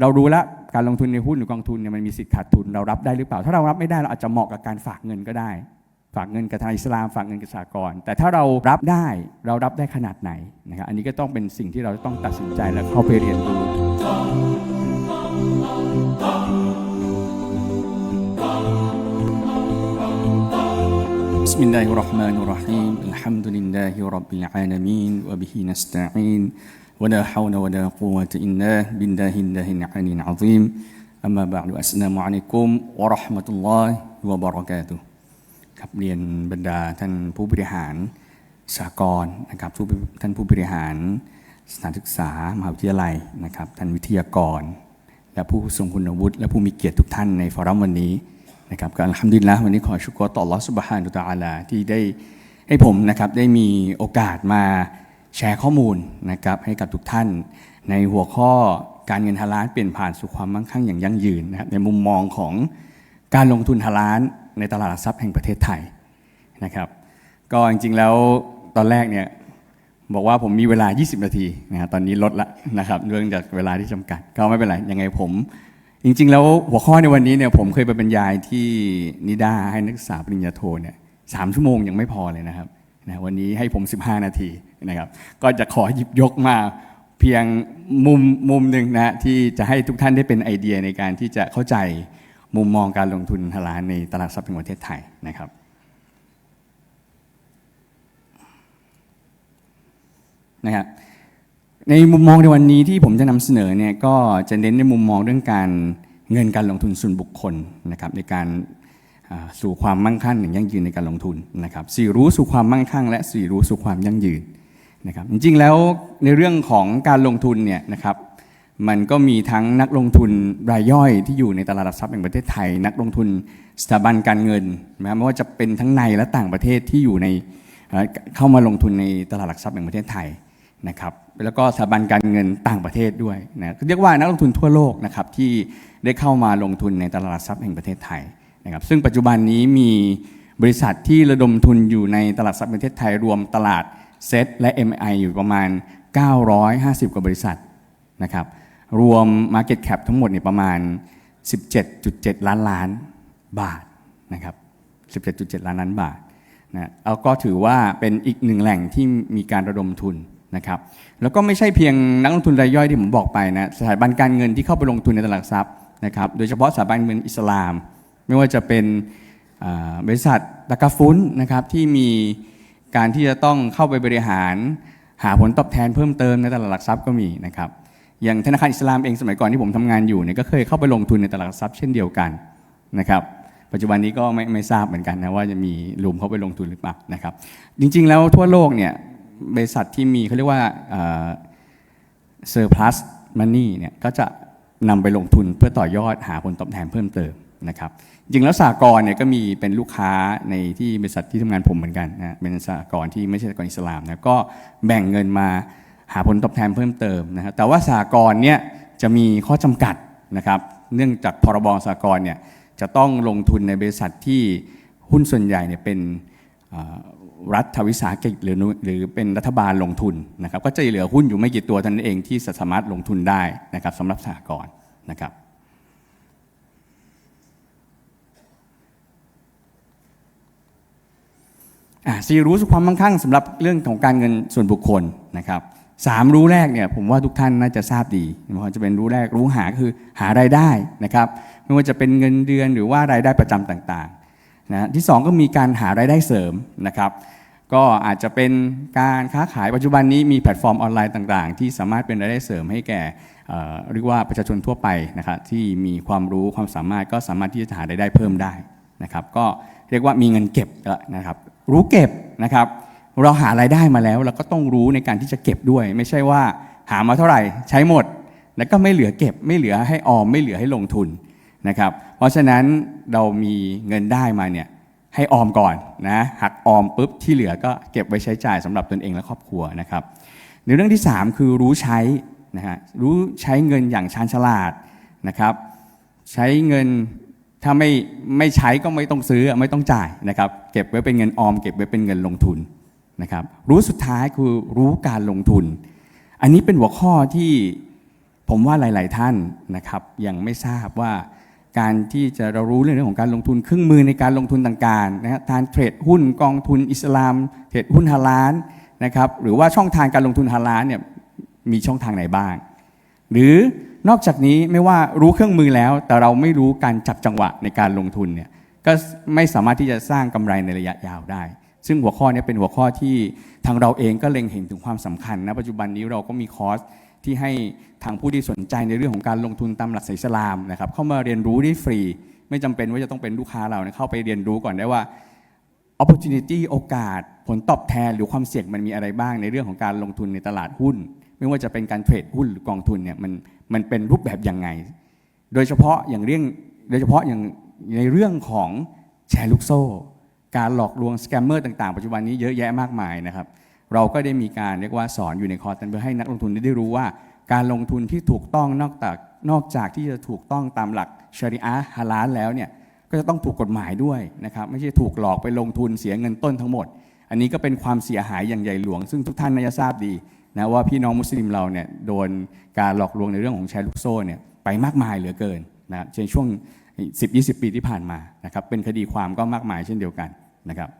เรารู้แล้วการลงทุนในหุ้นหรือกองทุนเนี่ยมันมีสิทธิ์ขาดทุนเรารับได้หรือเปล่า ถ้าเรารับไม่ได้เราอาจจะเหมาะกับการฝากเงินก็ได้ ฝากเงินกับทางอิสลาม ฝากเงินกับสากลแต่ถ้าเรารับได้เรารับได้ขนาดไหนนะครับอันนี้ก็ต้องเป็นสิ่งที่เราต้องตัดสินใจและเข้าไปเรียนรู้ بسم الله الرحمن الرحيم الحمد لله رب العالمين وبه نستعين ولا حول ولا قوة إلا بالله الله العلي العظيم أما بعد السلام عليكم ورحمة الله وبركاته ครับเรียนบรรดาท่านผู้บริหารสากลนะครับทุกท่านผู้บริหารสถานศึกษามหาวิทยาลัยนะครับท่านวิทยากร และผู้ทรงคุณวุฒิและผู้มีเกียรติทุกท่านในฟอรัมวันนี้ นะครับก็อัลฮัมดุลิลละวันนี้ขอชุกรต่อลอสุบฮานุตะอาลาที่ได้ให้ผมนะครับได้มีโอกาสมาแชร์ข้อมูลนะครับให้กับทุกท่าน ในหัวข้อการเงินฮาลาลเปลี่ยนผ่านสู่ความมั่งคั่งอย่างยั่งยืนนะครับในมุมมองของการลงทุนฮาลาลในตลาดหลักทรัพย์แห่งประเทศไทยนะครับก็จริงๆแล้วตอนแรกเนี่ยบอกว่าผมมีเวลา 20 นาทีนะฮะตอนนี้ลดละนะครับเรื่องจากเวลาที่จำกัดก็ไม่เป็นไรยังไงผม จริงๆ แล้วหัวข้อในวันนี้เนี่ยผมเคยไปบรรยายที่นิดาให้นักศึกษาปริญญาโทเนี่ยสามชั่วโมงยังไม่พอเลยนะครับนะวันนี้ให้ผม 15 นาทีนะครับก็จะขอหยิบยกมาเพียงมุมมุมหนึ่งนะที่จะให้ทุกท่านได้เป็นไอเดียในการที่จะเข้าใจมุมมองการลงทุนฮาลาลในตลาดทรัพย์แห่งประเทศไทยนะครับ นะครับ ในมุมมองในวันนี้ที่ผมจะนำเสนอเนี่ยก็จะเน้นในมุมมองเรื่องการเงินการลงทุนส่วนบุคคลนะครับในการสู่ความมั่งคั่งอย่างยั่งยืนในการลงทุนนะครับสี่รู้สู่ความมั่งคั่ง และสี่รู้สู่ความยั่งยืนนะครับจริงๆแล้วในเรื่องของการลงทุนเนี่ยนะครับมันก็มีทั้งนักลงทุนรายย่อยที่อยู่ในตลาดหลักทรัพย์แห่งประเทศไทย นักลงทุนสถาบันการเงินนะไม่ว่าจะเป็นทั้งในและต่างประเทศที่อยู่ในเข้ามาลงทุนในตลาดหลักทรัพย์แห่งประเทศไทยนะครับ แล้วก็สถาบันการเงินต่างประเทศด้วยนะเรียกว่านักลงทุนทั่วโลกนะครับที่ได้เข้ามาลงทุนในตลาดทรัพย์แห่งประเทศไทยนะครับซึ่งปัจจุบันนี้มีบริษัทที่ระดมทุนอยู่ในตลาดทรัพย์แห่งประเทศไทยรวมตลาดเซ็ตและ MI อยู่ประมาณ 950 กว่าบริษัทนะครับรวม Market Cap ทั้งหมดเนี่ยประมาณ 17.7 ล้านล้านบาทนะครับ17.7 ล้านล้านบาทนะแล้วก็ถือว่าเป็นอีกหนึ่งแหล่งที่มีการระดมทุน นะครับแล้วก็ไม่ใช่เพียงนักลงทุนรายย่อยที่ผมบอกไปนะสถาบันการเงินที่เข้าไปลงทุนในตลาดหลักทรัพย์นะครับโดยเฉพาะสถาบันเงินอิสลาม ไม่ว่าจะเป็นบริษัทตะกฟุ้นนะครับที่มีการที่จะต้องเข้าไปบริหารหาผลตอบแทนเพิ่มเติมในตลาดหลักทรัพย์ก็มีนะครับอย่างธนาคารอิสลามเองสมัยก่อนที่ผมทำงานอยู่เนี่ยก็เคยเข้าไปลงทุนในตลาดหลักทรัพย์เช่นเดียวกันนะครับปัจจุบันนี้ก็ไม่ไม่ทราบเหมือนกันนะว่าจะมีรวมเข้าไปลงทุนหรือเปล่านะครับจริงๆแล้วทั่วโลกเนี่ย บริษัทที่มีเขาเรียกว่าเซอร์พลัสมันนี่เนี่ยก็จะนำไปลงทุนเพื่อต่อยอดหาผลตอบแทนเพิ่มเติมนะครับจริงแล้วสากลเนี่ยก็มีเป็นลูกค้าในที่บริษัทที่ทำงานผมเหมือนกันนะเป็นสากลที่ไม่ใช่สากลอิสลามนะก็แบ่งเงินมาหาผลตอบแทนเพิ่มเติมนะครับแต่ว่าสากลเนี่ยจะมีข้อจำกัดนะครับ เนื่องจากพรบสากลเนี่ยจะต้องลงทุนในบริษัทที่หุ้นส่วนใหญ่เนี่ยเป็น รัฐวิสาหกิจหรือหรือเป็นรัฐบาลลงทุนนะครับก็จะเหลือหุ้นอยู่ไม่กี่ตัวท่านเองที่สามารถลงทุนได้นะครับสำหรับสหกรณ์นะครับอะสี่รู้สู่ความมั่งคั่งสำหรับเรื่องของการเงินส่วนบุคคลนะครับสามรู้แรกเนี่ยผมว่าทุกท่านน่าจะทราบดีม่ว่าจะเป็นรู้แรกรู้หาคือหารายได้นะครับไม่ว่าจะเป็นเงินเดือนหรือว่ารายได้ประจำต่าง นะที่สองก็มีการหารายได้เสริมนะครับ ก็อาจจะเป็นการค้าขายปัจจุบันนี้มีแพลตฟอร์มออนไลน์ต่างๆ ที่สามารถเป็นรายได้เสริมให้แก่เอ่อเรียกว่าประชาชนทั่วไปนะครับที่มีความรู้ความสามารถก็สามารถที่จะหารายได้เพิ่มได้นะครับ ก็เรียกว่ามีเงินเก็บแล้วนะครับรู้เก็บนะครับเราหารายได้มาแล้วเราก็ต้องรู้ในการที่จะเก็บด้วย ไม่ใช่ว่าหามาเท่าไหร่ใช้หมด แล้วก็ไม่เหลือเก็บไม่เหลือให้ออมไม่เหลือให้ลงทุน นะครับ เพราะฉะนั้นเรามีเงินได้มาเนี่ยให้ออมก่อนนะหักออมปุ๊บที่เหลือก็เก็บไว้ใช้จ่ายสำหรับตนเองและครอบครัวนะครับ ในเรื่องที่ 3 คือรู้ใช้นะฮะรู้ใช้เงินอย่างชาญฉลาดนะครับ ใช้เงินถ้าไม่ไม่ใช้ก็ไม่ต้องซื้อไม่ต้องจ่ายนะครับ เก็บไว้เป็นเงินออม เก็บไว้เป็นเงินลงทุนนะครับ รู้สุดท้ายคือรู้การลงทุน อันนี้เป็นหัวข้อที่ผมว่าหลาย ๆ ท่านนะครับ ยังไม่ทราบว่า การที่จะเรารู้เรื่องของการลงทุนเครื่องมือในการลงทุนต่างๆนะครับการเทรดหุ้นกองทุนอิสลาม เทรดหุ้นฮาลาลนะครับหรือว่าช่องทางการลงทุนฮาลาลเนี่ยมีช่องทางไหนบ้าง หรือนอกจากนี้ไม่ว่ารู้เครื่องมือแล้ว แต่เราไม่รู้การจับจังหวะในการลงทุนเนี่ยก็ไม่สามารถที่จะสร้างกำไรในระยะยาวได้ ซึ่งหัวข้อนี้เป็นหัวข้อที่ทางเราเองก็เล็งเห็นถึงความสำคัญนะปัจจุบันนี้เราก็มีคอร์ส ที่ให้ทางผู้ที่สนใจในเรื่องของการลงทุนตามหลักศาสนาอิสลามนะครับเข้ามาเรียนรู้ได้ฟรี ไม่จำเป็นว่าจะต้องเป็นลูกค้าเรานะเข้าไปเรียนรู้ก่อนได้ว่า opportunity โอกาส ผลตอบแทนหรือความเสี่ยงมันมีอะไรบ้างในเรื่องของการลงทุนในตลาดหุ้น ไม่ว่าจะเป็นการเทรดหุ้นหรือกองทุนเนี่ยมันมันเป็นรูปแบบยังไง โดยเฉพาะอย่างเรื่องโดยเฉพาะอย่างในเรื่องของแชร์ลูกโซ่ การหลอกลวงสแกมเมอร์ต่างๆ ปัจจุบันนี้เยอะแยะมากมายนะครับ เราก็ได้มีการเรียกว่าสอนอยู่ในคอร์สนั้นเพื่อให้นักลงทุนได้รู้ว่า การลงทุนที่ถูกต้องนอกจากนอกจากที่จะถูกต้องตามหลักชริอะห์ฮาลาลแล้วเนี่ยก็จะต้องถูกกฎหมายด้วยนะครับไม่ใช่ถูกหลอกไปลงทุนเสียเงินต้นทั้งหมด อันนี้ก็เป็นความเสียหายอย่างใหญ่หลวง ซึ่งทุกท่านน่าจะทราบดีนะว่าพี่น้องมุสลิมเราเนี่ยโดนการหลอกลวงในเรื่องของแชร์ลูกโซ่เนี่ยไปมากมายเหลือเกินนะครับในช่วง 10-20 ปีที่ผ่านมานะครับเป็นคดีความก็มากมายเช่นเดียวกันนะครับ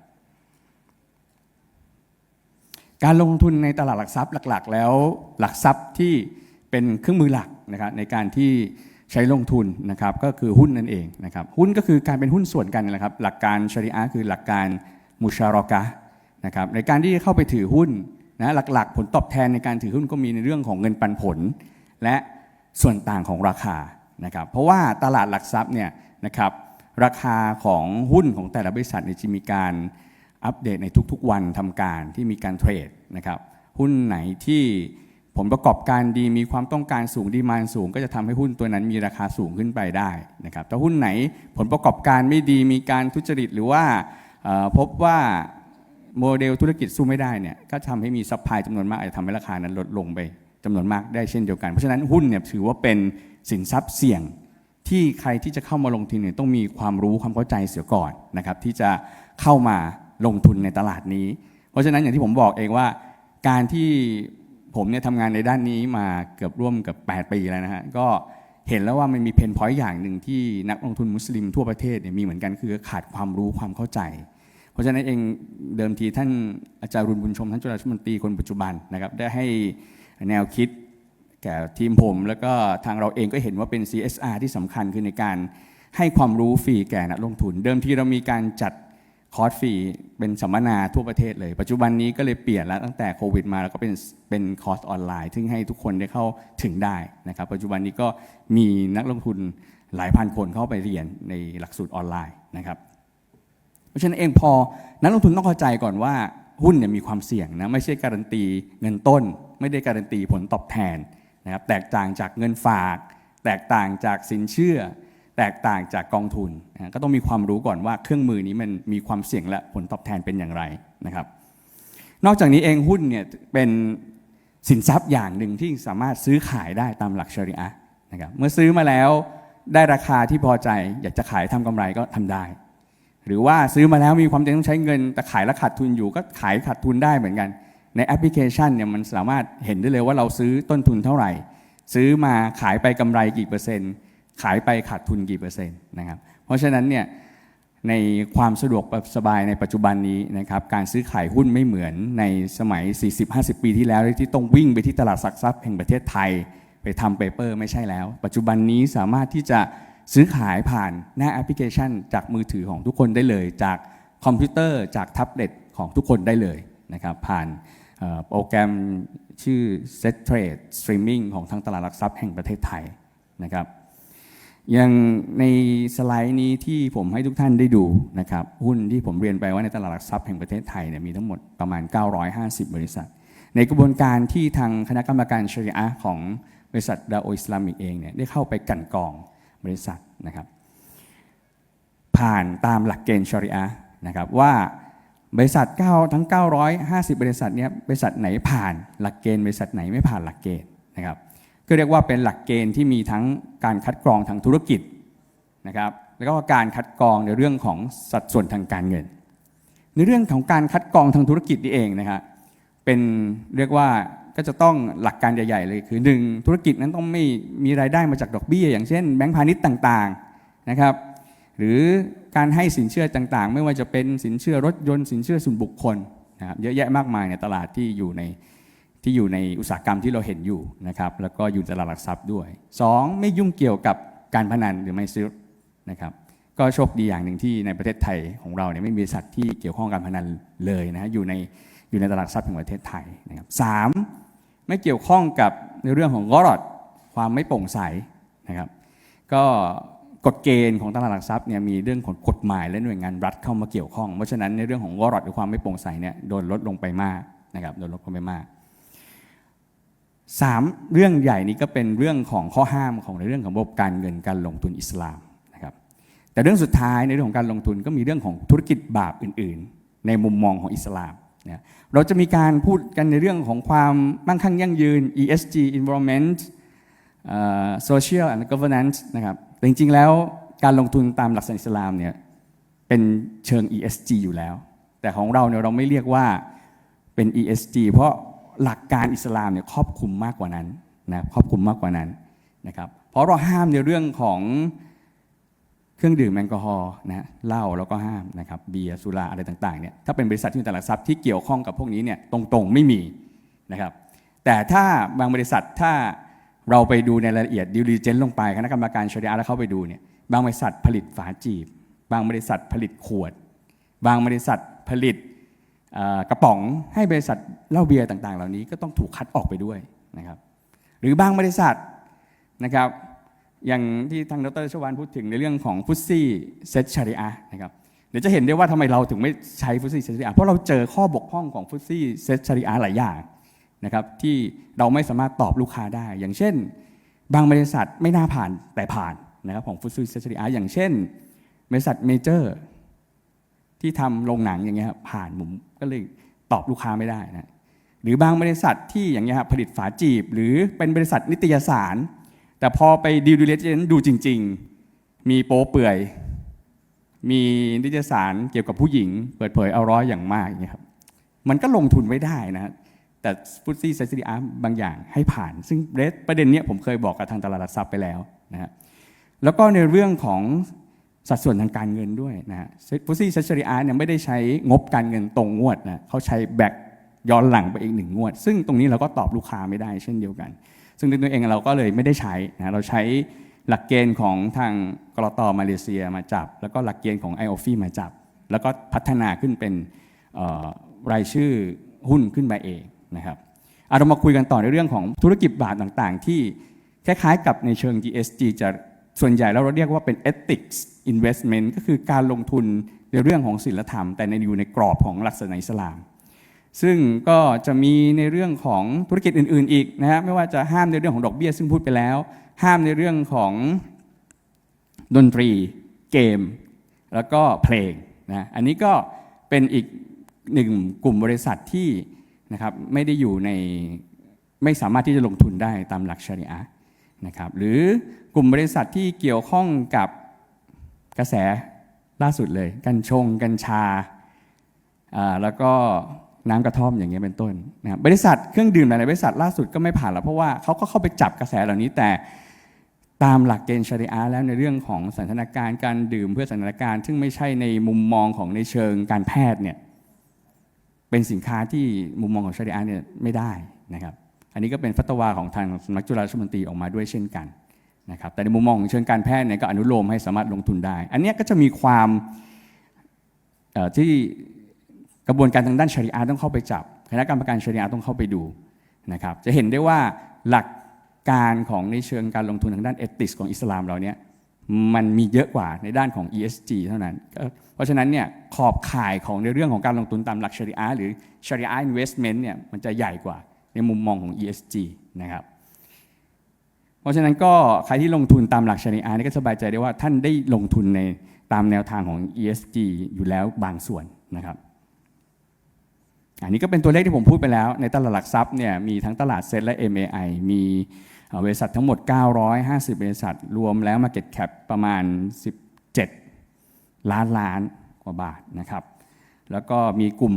การลงทุนในตลาดหลักทรัพย์หลัก ๆ แล้วหลักทรัพย์ที่เป็นเครื่องมือหลักนะครับในการที่ใช้ลงทุนนะครับก็คือหุ้นนั่นเองนะครับหุ้นก็คือการเป็นหุ้นส่วนกันนะครับหลักการชริอะคือหลักการมุชารอกะนะครับในการที่เข้าไปถือหุ้นนะหลักๆ ผลตอบแทนในการถือหุ้นก็มีในเรื่องของเงินปันผล และส่วนต่างของราคานะครับเพราะว่าตลาดหลักทรัพย์เนี่ยนะครับราคาของหุ้นของแต่ละบริษัทเนี่ยจะมีการ อัปเดตในทุกๆวันทำการที่มีการเทรดนะครับหุ้นไหนที่ผลประกอบการดีมีความต้องการสูงดีมานสูง ก็จะทำให้หุ้นตัวนั้นมีราคาสูงขึ้นไปได้นะครับแต่หุ้นไหนผลประกอบการไม่ดีมีการทุจริตหรือว่าพบว่าโมเดลธุรกิจสู้ไม่ได้เนี่ยก็ทำให้มีซัพพลายจำนวนมากอาจจะทำให้ราคานั้นลดลงไปจำนวนมากได้เช่นเดียวกัน เพราะฉะนั้นหุ้นเนี่ยถือว่าเป็นสินทรัพย์เสี่ยงที่ใครที่จะเข้ามาลงทุนเนี่ยต้องมีความรู้ความเข้าใจเสียก่อนนะครับที่จะเข้ามา ลงทุนในตลาดนี้ เพราะฉะนั้นอย่างที่ผมบอกเองว่า การที่ผมเนี่ยทำงานในด้านนี้มาเกือบร่วมเกับ 8 ปีแล้วนะฮะก็เห็นแล้วว่ามันมีเพนพอยต์อย่างหนึ่งที่นักลงทุนมุสลิมทั่วประเทศเนี่ยมีเหมือนกันคือขาดความรู้ความเข้าใจ เพราะฉะนั้นเองเดิมทีท่านอาจารย์รุนบุญชม ท่านจุฬารัฐมนตรีคนปัจจุบันนะครับได้ให้แนวคิดแก่ทีมผมแล้วก็ทางเราเองก็เห็นว่าเป็น CSR ที่สำคัญคือในการให้ความรู้ฟรีแก่นักลงทุน เดิมทีเรามีการจัด คอร์สฟรีเป็นสัมมนาทั่วประเทศเลย ปัจจุบันนี้ก็เลยเปลี่ยนแล้วตั้งแต่โควิดมาแล้วก็เป็นเป็นคอร์สออนไลน์ ซึ่งให้ทุกคนได้เข้าถึงได้นะครับ ปัจจุบันนี้ก็มีนักลงทุนหลายพันคนเข้าไปเรียนในหลักสูตรออนไลน์นะครับเพราะฉะนั้นเองพอนักลงทุนต้องเข้าใจก่อนว่าหุ้นเนี่ยมีความเสี่ยงนะไม่ใช่การันตีเงินต้น ไม่ได้การันตีผลตอบแทนนะครับแตกต่างจากเงินฝาก แตกต่างจากสินเชื่อ แตกต่างจากกองทุนนะก็ต้องมีความรู้ก่อนว่าเครื่องมือนี้มันมีความเสี่ยงและผลตอบแทนเป็นอย่างไรนะครับ นอกจากนี้เองหุ้นเนี่ยเป็นสินทรัพย์อย่างหนึ่งที่สามารถซื้อขายได้ตามหลักชริอะนะครับเมื่อซื้อมาแล้วได้ราคาที่พอใจ อยากจะขายทำกำไรก็ทำได้ หรือว่าซื้อมาแล้วมีความจำเป็นต้องใช้เงิน แต่ขายแล้วขาดทุนอยู่ก็ขายขาดทุนได้เหมือนกัน ในแอปพลิเคชันเนี่ยมันสามารถเห็นได้เลยว่าเราซื้อต้นทุนเท่าไหร่ ซื้อมาขายไปกำไรกี่เปอร์เซ็นต์ ขายไปขาดทุนกี่เปอร์เซ็นต์นะครับ เพราะฉะนั้นเนี่ยในความสะดวกสบายในปัจจุบันนี้นะครับการซื้อขายหุ้นไม่เหมือนในสมัย 40-50 ปีที่แล้วที่ต้องวิ่งไปที่ตลาดหลักทรัพย์แห่งประเทศไทย ไปทำเปเปอร์ไม่ใช่แล้ว ปัจจุบันนี้สามารถที่จะซื้อขายผ่านหน้าแอปพลิเคชัน จากมือถือของทุกคนได้เลย จากคอมพิวเตอร์จากแท็บเล็ตของทุกคนได้เลยนะครับผ่านโปรแกรมชื่อ Set Trade Streaming ของทางตลาดหลักทรัพย์แห่งประเทศไทยนะครับ อย่างในสไลด์นี้ที่ผมให้ทุกท่านได้ดูนะครับหุ้นที่ผมเรียนไปว่าในตลาดหลักทรัพย์แห่งประเทศไทยเนี่ยมีทั้งหมดประมาณ 950 บริษัท ในกระบวนการที่ทางคณะกรรมการชริอะของบริษัทดาโออิสลามิกเองเนี่ยได้เข้าไปกันกองบริษัทนะครับผ่านตามหลักเกณฑ์ชริอะนะครับว่าบริษัท9ทั้ง 950 บริษัทเนี้ยบริษัทไหนผ่านหลักเกณฑ์บริษัทไหนไม่ผ่านหลักเกณฑ์นะครับ ก็เรียกว่าเป็นหลักเกณฑ์ที่มีทั้งการคัดกรองทางธุรกิจนะครับแล้วก็การคัดกรองในเรื่องของสัดส่วนทางการเงิน ในเรื่องของการคัดกรองทางธุรกิจนี่เองนะครับเป็นเรียกว่าก็จะต้องหลักการใหญ่ ๆ เลยคือหนึ่งธุรกิจนั้นต้องไม่มีรายได้มาจากดอกเบี้ย อย่างเช่นแบงก์พาณิชย์ต่างๆนะครับหรือการให้สินเชื่อต่างๆ ไม่ว่าจะเป็นสินเชื่อรถยนต์สินเชื่อส่วนบุคคลนะครับเยอะแยะมากมายในตลาดที่อยู่ใน ที่อยู่ในอุตสาหกรรมที่เราเห็นอยู่นะครับแล้วก็อยู่ตลาดหลักทรัพย์ด้วยสองไม่ยุ่งเกี่ยวกับการพนันหรือไม่ซื้อนะครับก็โชคดีอย่างหนึ่งที่ในประเทศไทยของเราเนี่ยไม่มีบริษัทที่เกี่ยวข้องกับการพนันเลยนะฮะอยู่ในอยู่ในตลาดทรัพย์แห่งประเทศไทยนะครับสามไม่เกี่ยวข้องกับในเรื่องของกอรดความไม่โปร่งใสนะครับก็กฎเกณฑ์ของตลาดหลักทรัพย์เนี่ยมีเรื่องของกฎหมายและหน่วยงานรัฐเข้ามาเกี่ยวข้องเพราะฉะนั้นในเรื่องของวอร์ดหรือความไม่โปร่งใสเนี่ยโดนลดลงไปมากนะครับโดนลดลงไปมาก สามเรื่องใหญ่นี้ก็เป็นเรื่องของข้อห้ามของในเรื่องของระบบการเงินการลงทุนอิสลามนะครับแต่เรื่องสุดท้ายในเรื่องของการลงทุนก็มีเรื่องของธุรกิจบาปอื่น ๆ ในมุมมองของอิสลามนี่ยเราจะมีการพูดกันในเรื่องของความมั่งคั่งยั่งยืน ESG environment social and governance นะครับแต่จริง ๆ แล้วการลงทุนตามหลักศาสนาอิสลามเนี่ยเป็นเชิง ESG อยู่แล้ว แต่ของเราเนี่ยเราไม่เรียกว่าเป็น ESG เพราะ หลักการอิสลามเนี่ยครอบคลุมมากกว่านั้นนะครอบคลุมมากกว่านั้นนะครับเพราะเราห้ามในเรื่องของเครื่องดื่มแอลกอฮอล์นะเหล้าแล้วก็ห้ามนะครับเบียร์สุราอะไรต่างๆเนี่ยถ้าเป็นบริษัทที่มีตลาดทรัพย์ที่เกี่ยวข้องกับพวกนี้เนี่ยตรงๆไม่มีนะครับแต่ถ้าบางบริษัทถ้าเราไปดูในรายละเอียดดิวดิเจนลงไปคณะกรรมการชริอะห์แล้วเข้าไปดูเนี่ยบางบริษัทผลิตฝาจีบ บางบริษัทผลิตขวด บางบริษัทผลิต กระป๋องให้บริษัทเหล้าเบียร์ต่าง ๆ เหล่านี้ก็ต้องถูกคัดออกไปด้วยนะครับหรือบางบริษัทนะครับอย่างที่ทางดรชวานพูดถึงในเรื่องของฟุตซี่เซตชาริอะห์นะครับเดี๋ยวจะเห็นได้ว่าทำไมเราถึงไม่ใช้ฟุตซี่เซตชาริอะห์เพราะเราเจอข้อบกพร่องของฟุตซี่เซตชาริอะห์หลายอย่างนะครับที่เราไม่สามารถตอบลูกค้าได้ อย่างเช่น บางบริษัทไม่น่าผ่านแต่ผ่านนะครับของฟุตซูเซชาริอาอย่างเช่น บริษัทเมเจอร์ ที่ทำโรงหนังอย่างเงี้ยครับผ่านผมก็เลยตอบลูกค้าไม่ได้นะหรือบางบริษัทที่อย่างเงี้ยครับผลิตฝาจีบ หรือเป็นบริษัทนิตยสาร แต่พอไปดีลดูเลจนดูจริง ๆ มีโป๊เปื่อย มีนิตยสารเกี่ยวกับผู้หญิง เปิดเผยเอาร้อยอย่างมากอย่างเงี้ยครับมันก็ลงทุนไม่ได้นะแต่ฟุตซี่เซซีอาร์บางอย่างให้ผ่าน ซึ่งประเด็นเนี้ยผมเคยบอกกับทางตลาดหลักทรัพย์ไปแล้วนะฮะแล้วก็ในเรื่องของ สัดส่วนทางการเงินด้วยนะฮะฟุซี่เซซีอาร์เนี่ยไม่ได้ใช้งบการเงินตรงงวดนะเขาใช้แบกย้อนหลังไปอีกหนึ่งงวด ซึ่งตรงนี้เราก็ตอบลูกค้าไม่ได้เช่นเดียวกัน ซึ่งตัวเองเราก็เลยไม่ได้ใช้นะเราใช้หลักเกณฑ์ของทางกรตมาเลเซียมาจับ แล้วก็หลักเกณฑ์ของ i o f i มาจับ แล้วก็พัฒนาขึ้นเป็นรายชื่อหุ้นขึ้นมาเองนะครับเรามาคุยกันต่อในเรื่องของธุรกิจบาทต่างๆ ที่คล้ายๆ กับในเชิง ESG จะ ส่วนใหญ่แล้วเราเรียกว่าเป็น ethics investment ก็คือการลงทุนในเรื่องของศีลธรรม แต่ในอยู่ในกรอบของหลักศาสนาอิสลาม ซึ่งก็จะมีในเรื่องของธุรกิจอื่น ๆ อีกนะฮะไม่ว่าจะห้ามในเรื่องของดอกเบี้ยซึ่งพูดไปแล้ว ห้ามในเรื่องของดนตรี เกม แล้วก็เพลงนะอันนี้ก็เป็นอีกหนึ่งกลุ่มบริษัทที่นะครับไม่ได้อยู่ในไม่สามารถที่จะลงทุนได้ตามหลักชริอะห์ นะครับหรือกลุ่มบริษัทที่เกี่ยวข้องกับกระแสล่าสุดเลย กัญชง กัญชา แล้วก็น้ำกระท่อมอย่างเงี้ยเป็นต้นนะครับบริษัทเครื่องดื่มหลายบริษัทล่าสุดก็ไม่ผ่านแล้วเพราะว่าเขาก็เข้าไปจับกระแสเหล่านี้แต่ตามหลักเกณฑ์ชริอะห์แล้วในเรื่องของสถานการณ์การดื่มเพื่อสถานการณ์ ซึ่งไม่ใช่ในมุมมองของในเชิงการแพทย์เนี่ยเป็นสินค้าที่มุมมองของชริอะห์เนี่ยไม่ได้นะครับ อันนี้ก็เป็นฟัตวาของทางสำนักจุฬาราชมนตรีออกมาด้วยเช่นกันนะครับแต่ในมุมมองของเชิงการแพทย์เนี่ยก็อนุโลมให้สามารถลงทุนได้ อันเนี้ยก็จะมีความที่กระบวนการทางด้านชริอะห์ต้องเข้าไปจับ คณะกรรมการชริอะห์ต้องเข้าไปดูนะครับจะเห็นได้ว่าหลักการของในเชิงการลงทุนทางด้านเอติสของอิสลามเราเนี่ยมันมีเยอะกว่าในด้านของ ESG เท่านั้น เพราะฉะนั้นเนี่ยขอบข่ายของในเรื่องของการลงทุนตามหลักชริอะห์หรือชริอะห์ investment เนี่ยมันจะใหญ่กว่า ในมุมมองของ ESG นะครับ เพราะฉะนั้นก็ใครที่ลงทุนตามหลักชริอะห์นี่ก็สบายใจได้ว่าท่านได้ลงทุนในตามแนวทางของ ESG อยู่แล้วบางส่วนนะครับ อันนี้ก็เป็นตัวเลขที่ผมพูดไปแล้ว ในตลาดหลักทรัพย์เนี่ยมีทั้งตลาดเซ็ตและ MAI มีบริษัททั้งหมด 950 บริษัท รวมแล้ว Market Cap ประมาณ 17 ล้านล้านกว่าบาทนะครับ แล้วก็มีกลุ่ม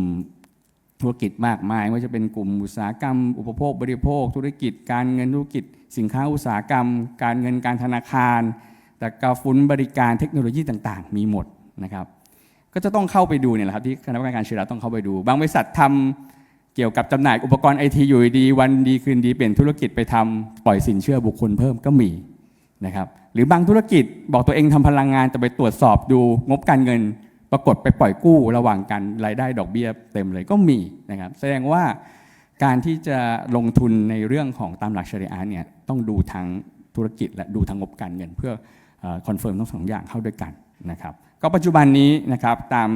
ธุรกิจมากมายไม่ว่าจะเป็นกลุ่มอุตสาหกรรม อุปโภคบริโภค ธุรกิจการเงินธุรกิจ สินค้าอุตสาหกรรม การเงินการธนาคาร แต่กาฟุนบริการเทคโนโลยีต่างๆ มีหมดนะครับ ก็จะต้องเข้าไปดูเนี่ยแหละครับที่คณะกรรมการชีราต้องเข้าไปดู บางบริษัททำเกี่ยวกับจำหน่ายอุปกรณ์ไอทีอยู่ดีวันดีคืนดีเปลี่ยนธุรกิจไปทำปล่อยสินเชื่อบุคคลเพิ่มก็มีนะครับหรือบางธุรกิจบอกตัวเองทำพลังงานแต่ไปตรวจสอบดูงบการเงิน ปรากฏไปปล่อยกู้ระหว่างกันรายได้ดอกเบี้ยเต็มเลยก็มีนะครับแสดงว่าการที่จะลงทุนในเรื่องของตามหลักชริอะห์เนี่ยต้องดูทั้งธุรกิจและดูทั้งงบการเงิน เพื่อคอนเฟิร์มทั้งสองอย่างเข้าด้วยกันนะครับก็ปัจจุบันนี้นะครับตาม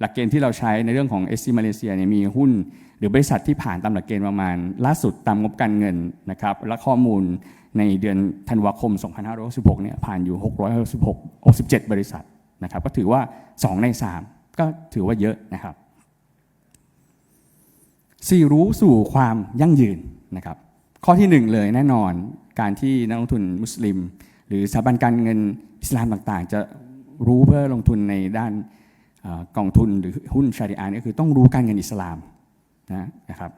หลักเกณฑ์ที่เราใช้ในเรื่องของ SC มาเลเซียเนี่ยมีหุ้น หรือบริษัทที่ผ่านตามหลักเกณฑ์ประมาณ ล่าสุดตามงบการเงินนะครับและข้อมูลในเดือนธันวาคม 2566เนี่ยผ่านอยู่ 666 67 บริษัท นะครับก็ถือว่า 2 ใน 3 ก็ถือว่าเยอะนะครับสี่รู้สู่ความยั่งยืนนะครับข้อที่ 1 เลยแน่นอนการที่นักลงทุนมุสลิม หรือสถาบันการเงินอิสลามต่างๆ จะรู้เพื่อลงทุนในด้านกองทุนหรือหุ้นชาริอานี่คือต้องรู้การเงินอิสลามนะครับ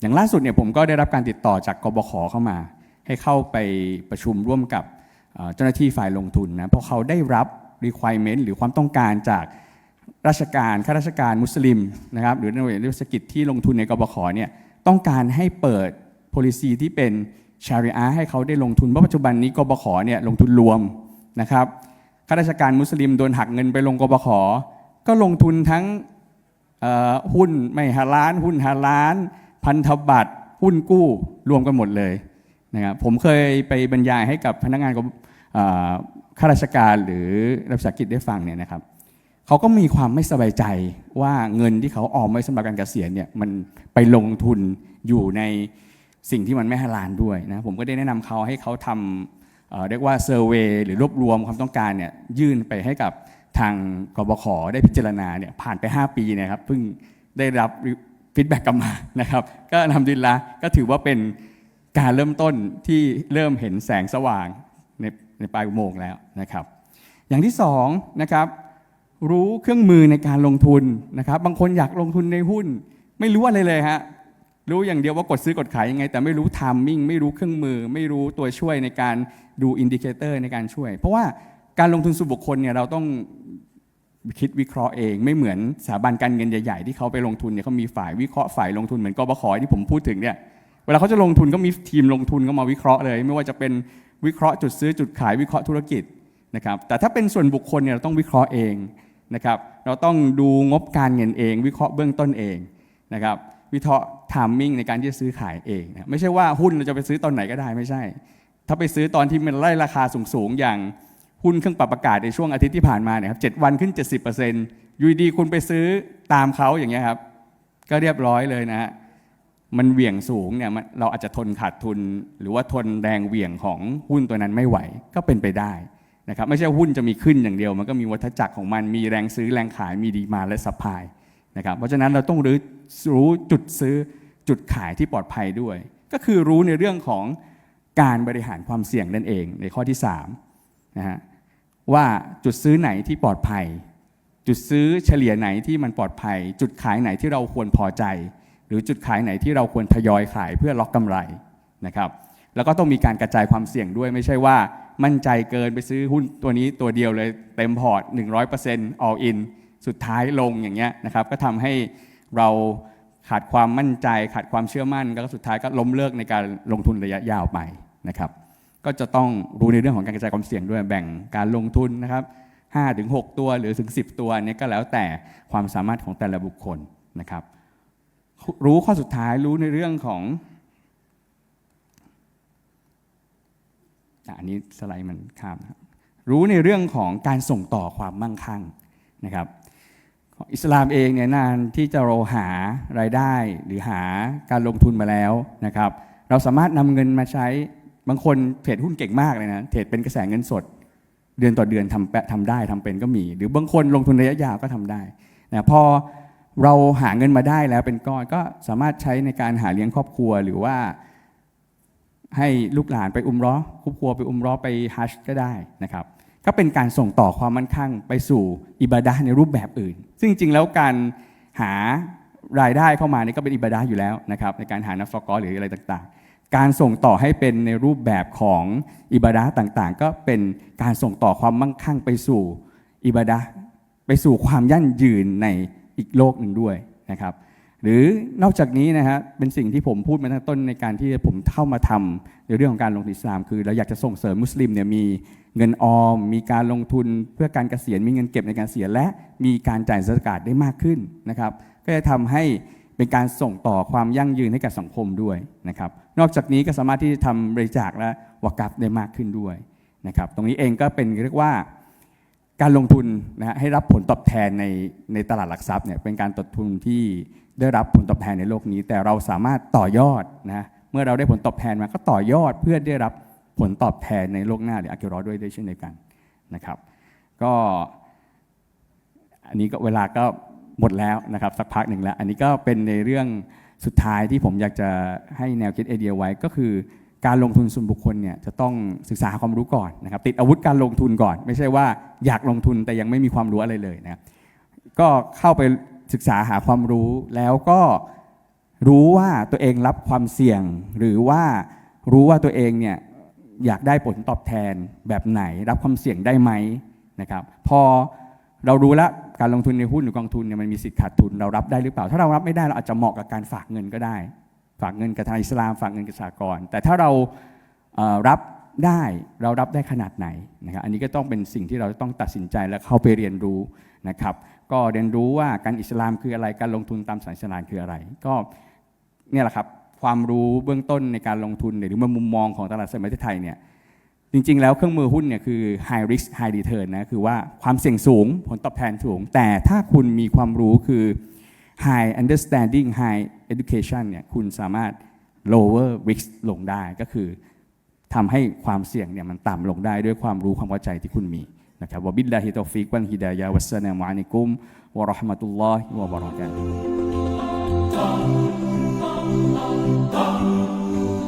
อย่างล่าสุดเนี่ยผมก็ได้รับการติดต่อจากกบขเข้ามา ให้เข้าไปประชุมร่วมกับเจ้าหน้าที่ฝ่ายลงทุนนะเพราะเขาได้รับ requirement หรือความต้องการจากราชการข้าราชการมุสลิมนะครับหรือหน่วยราชกิจที่ลงทุนในกบขเนี่ยต้องการให้เปิด policy ที่เป็นชาริอะให้เขาได้ลงทุนเพราะปัจจุบันนี้กบขเนี่ยลงทุนรวมนะครับข้าราชการมุสลิมโดนหักเงินไปลงกบขก็ลงทุนทั้งหุ้นไม่ฮาล้าน หุ้นฮาล้าน พันธบัตรหุ้นกู้รวมกันหมดเลยนะครับผมเคยไปบรรยายให้กับพนักงาน ข้าราชการหรือรัฐวิสาหกิจได้ฟังเนี่ยนะครับเขาก็มีความไม่สบายใจว่าเงินที่เขาออมไว้สำหรับการเกษียณเนี่ยมันไปลงทุนอยู่ในสิ่งที่มันไม่ฮาลาลด้วยนะผมก็ได้แนะนำเขาให้เขาทำเรียกว่าเซอร์เวยหรือรวบรวมความต้องการเนี่ยยื่นไปให้กับทางกบขได้พิจารณาเนี่ยผ่านไป 5 ปีนะครับเพิ่งได้รับฟีดแบ็กกลับมานะครับก็ทำดีละก็ถือว่าเป็นการเริ่มต้นที่เริ่มเห็นแสงสว่างใน ในปลายอุโมงค์แล้วนะครับ อย่างที่สองนะครับรู้เครื่องมือในการลงทุนนะครับ บางคนอยากลงทุนในหุ้น ไม่รู้อะไรเลยฮะรู้อย่างเดียวว่ากดซื้อกดขายยังไง แต่ไม่รู้ทามมิ่งไม่รู้เครื่องมือ ไม่รู้ตัวช่วยในการดูอินดิเคเตอร์ในการช่วย เพราะว่าการลงทุนส่วนบุคคลเนี่ยเราต้องคิดวิเคราะห์เองไม่เหมือนสถาบันการเงินใหญ่ ๆ ที่เขาไปลงทุนเนี่ยเขามีฝ่ายวิเคราะห์ฝ่ายลงทุนเหมือนกบขที่ผมพูดถึงเนี่ยเวลาเขาจะลงทุนก็มีทีมลงทุนก็มาวิเคราะห์เลย ไม่ว่าจะเป็น วิเคราะห์จุดซื้อจุดขายวิเคราะห์ธุรกิจนะครับแต่ถ้าเป็นส่วนบุคคลเนี่ยเราต้องวิเคราะห์เองนะครับเราต้องดูงบการเงินเอง วิเคราะห์เบื้องต้นเองนะครับวิเคราะห์ทามมิ่งในการที่จะซื้อขายเองนะไม่ใช่ว่าหุ้นเราจะไปซื้อตอนไหนก็ได้ไม่ใช่ ถ้าไปซื้อตอนที่มันไล่ราคาสูงๆอย่างหุ้นเครื่องปรับอากาศในช่วงอาทิตย์ที่ผ่านมาเนี่ยครับเวันขึ้น 70%ยูดีคุณไปซื้อตามเขาอย่างเงี้ยครับก็เรียบร้อยเลยนะฮะ มันเหวี่ยงสูงเนี่ยเราอาจจะทนขาดทุน หรือว่าทนแรงเหวี่ยงของหุ้นตัวนั้นไม่ไหวก็เป็นไปได้นะครับไม่ใช่หุ้นจะมีขึ้นอย่างเดียว มันก็มีวัฏจักรของมันมีแรงซื้อแรงขายมีดีมาและสัพพายนะครับเพราะฉะนั้นเราต้องรู้รู้จุดซื้อจุดขายที่ปลอดภัยด้วย ก็คือรู้ในเรื่องของการบริหารความเสี่ยงนั่นเองในข้อที่3นะฮะว่าจุดซื้อไหนที่ปลอดภัย จุดซื้อเฉลี่ยไหนที่มันปลอดภัย จุดขายไหนที่เราควรพอใจ รือจุดขายไหนที่เราควรทยอยขายเพื่อล็อกกำไรนะครับแล้วก็ต้องมีการกระจายความเสี่ยงด้วยไม่ใช่ว่ามั่นใจเกินไปซื้อหุ้นตัวนี้ตัวเดียวเลยเต็มพอร์ต 100% all in สุดท้ายลงอย่างเงี้ยนะครับก็ทำให้เราขาดความมั่นใจ ขาดความเชื่อมั่น แล้วก็สุดท้ายก็ล้มเลิกในการลงทุนระยะยาวไปนะครับก็จะต้องรู้ในเรื่องของการกระจายความเสี่ยงด้วยแบ่งการลงทุนนะครับ5ถึง6ตัวหรือถึง 10 ตัวเนี้ก็แล้วแต่ความสามารถของแต่ละบุคคลนะครับ รู้ข้อสุดท้ายรู้ในเรื่องของอันนี้สไลด์มันข้ามนะรู้ในเรื่องของการส่งต่อความมั่งคั่งนะครับอิสลามเองเนี่ยนานที่จะเราหารายได้หรือหาการลงทุนมาแล้วนะครับ เราสามารถนำเงินมาใช้บางคนเทรดหุ้นเก่งมากเลยนะเทรดเป็นกระแสเงินสด เดือนต่อเดือนทำแปะทำได้ทำเป็นก็มี หรือบางคนลงทุนระยะยาวก็ทำได้นะพอ เราหาเงินมาได้แล้วเป็นก้อนก็สามารถใช้ในการหาเลี้ยงครอบครัวหรือว่า ให้ลูกหลานไปอุมร้อครอบครัวไปอุมร้อไปฮัชก็ได้นะครับ ก็เป็นการส่งต่อความมั่นคงไปสู่อิบาดะในรูปแบบอื่น ซึ่งจริงๆแล้วการหารายได้เข้ามานี่ก็เป็นอิบาดาอยู่แล้วนะครับในการหานัฟกอหรืออะไรต่างๆ การส่งต่อให้เป็นในรูปแบบของอิบาดาต่างๆ ก็เป็นการส่งต่อความมั่งคั่งไปสู่อิบาดาไปสู่ความยั่งยืนใน อีกโลกหนึ่งด้วยนะครับหรือนอกจากนี้นะฮะเป็นสิ่งที่ผมพูดมาตั้งต้นในการที่ผมเข้ามาทำในเรื่องของการลงทุนอิสลาม คือเราอยากจะส่งเสริมมุสลิมเนี่ยมีเงินออม มีการลงทุนเพื่อการเกษียณมีเงินเก็บในการเกษียและมีการจ่ายสกาดได้มากขึ้นนะครับก็จะทำให้เป็นการส่งต่อความยั่งยืนให้กับสังคมด้วยนะครับนอกจากนี้ก็สามารถที่จะทำบริจาคและวากัฟได้มากขึ้นด้วยนะครับตรงนี้เองก็เป็นเรียกว่า การลงทุนนะฮะให้รับผลตอบแทนในในตลาดหลักทรัพย์เนี่ยเป็นการตดทุนที่ได้รับผลตอบแทนในโลกนี้ แต่เราสามารถต่อยอดนะเมื่อเราได้ผลตอบแทนมาก็ต่อยอดเพื่อได้รับผลตอบแทนในโลกหน้าหรืออากิรอด้วยได้เช่นเดียวกันนะครับ ก็อันนี้ก็เวลาก็หมดแล้วนะครับสักพักหนึ่งแล้ว อันนี้ก็เป็นในเรื่องสุดท้ายที่ผมอยากจะให้แนวคิดไอเดียไว้ก็คือ การลงทุนส่วนบุคคลเนี่ยจะต้องศึกษาหาความรู้ก่อนนะครับติดอาวุธการลงทุนก่อน ไม่ใช่ว่าอยากลงทุนแต่ยังไม่มีความรู้อะไรเลยนะครับก็เข้าไปศึกษาหาความรู้แล้วก็รู้ว่าตัวเองรับความเสี่ยง หรือว่ารู้ว่าตัวเองเนี่ยอยากได้ผลตอบแทนแบบไหน รับความเสี่ยงได้ไหมนะครับพอเรารู้แล้วการลงทุนในหุ้นหรือกองทุนเนี่ยมันมีสิทธิ์ขาดทุนเรารับได้หรือเปล่า ถ้าเรารับไม่ได้เราอาจจะเหมาะกับการฝากเงินก็ได้ ฝากเงินกับทางอิสลาม ฝากเงินกับสากลแต่ถ้าเรารับได้เรารับได้ขนาดไหนนะครับอันนี้ก็ต้องเป็นสิ่งที่เราต้องตัดสินใจและเข้าไปเรียนรู้นะครับก็เรียนรู้ว่าการอิสลามคืออะไรการลงทุนตามศาสนาคืออะไร ก็เนี่ยแหละครับความรู้เบื้องต้นในการลงทุนหรือมุมมองของตลาดสมัยไทยเนี่ยจริง ๆ แล้วเครื่องมือหุ้นเนี่ยคือ high risk high return นะคือว่าความเสี่ยงสูงผลตอบแทนสูง แต่ถ้าคุณมีความรู้คือ high understanding high education เนี่ยคุณสามารถ lower risk ลงได้ก็คือทำให้ความเสี่ยงเนี่ยมันต่ำลงได้ด้วยความรู้ความเข้าใจที่คุณมีนะครับวบิลลาฮิตอฟิกวันฮิดายาวัสสลามานิกุมวะราะห์มะตุลลอฮิวะบะเราะกาตุฮ์